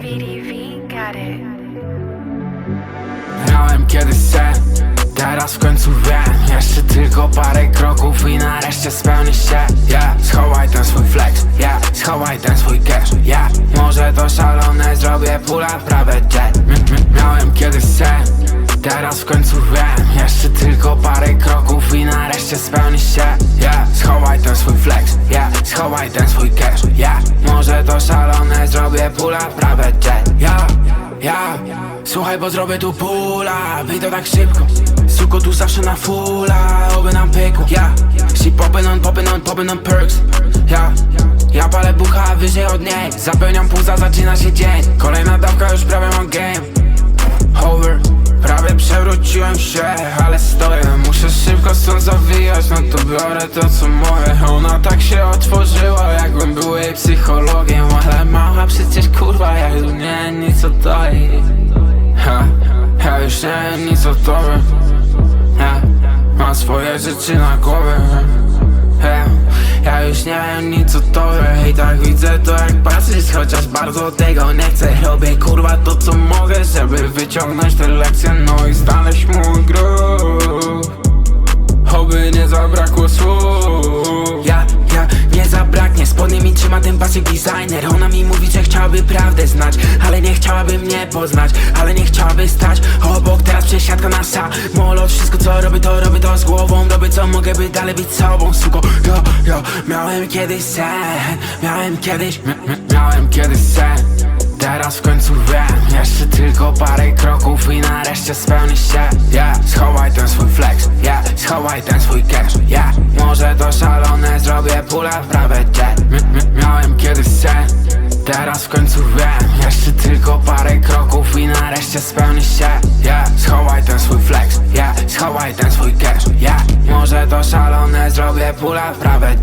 VDV, got it. Grałem teraz w końcu wiem Jeszcze tylko parę kroków i nareszcie spełni się yeah. Schowaj ten swój flex, yeah. schowaj ten swój cash yeah. Może to szalone, zrobię pula prawie jet Miałem kiedyś sen, teraz w końcu wiem Jeszcze tylko parę kroków i nareszcie spełni się zrobię pula w prawe jet Yeah, ja. Słuchaj, bo zrobię tu pula Wyjdę tak szybko. Suko tu zawsze na fulla Oby nam pykło. Ja She poppin' on, poppin' on, poppin' on perks. Ja Ja palę bucha wyżej od niej. Zapełniam puza, zaczyna się dzień. Kolejna dawka, już prawie mam game. Hover Prawie przewróciłem się, ale stoję. Muszę szybko stąd zawijać, no to biorę to co moje. Ona tak się otworzyła, jakbym był jej psychologiem kurwa, ja już nie nic o tobie ha, Ja już nie nic o tobie. Ja, Mam swoje rzeczy na głowie. Ja, ja już nie wiem nic o tobie. I tak widzę to jak patrzysz Chociaż bardzo tego nie chcę. Robię kurwa to co mogę Żeby wyciągnąć te lekcje No i znaleźć mój groove Oby nie zabrakło słów. Ja, ja, nie zabraknie Spodnie mi trzyma ten basic designer. Ona mi mówi, że chciałaby prawdę znać Ale nie chciałaby mnie poznać Ale nie chciałaby stać obok. Teraz przesiadka nasza Molot, wszystko co robię to robię to z głową. Robię co mogę by dalej być sobą. Suko, yo, yo Miałem kiedyś sen Miałem kiedyś, mi, mi, miałem kiedyś sen Teraz w końcu wiem. Jeszcze tylko parę kroków i nareszcie spełni się. Yeah, schowaj ten swój flex. Yeah, schowaj ten swój cash. Yeah, może to szalone Zrobię pula w prawe Miałem kiedyś sen Teraz w końcu wiem. Jeszcze tylko parę kroków i nareszcie spełni się. Yeah, schowaj ten swój flex Yeah, schowaj ten swój cash. Yeah, może to szalone Zrobię pula w prawe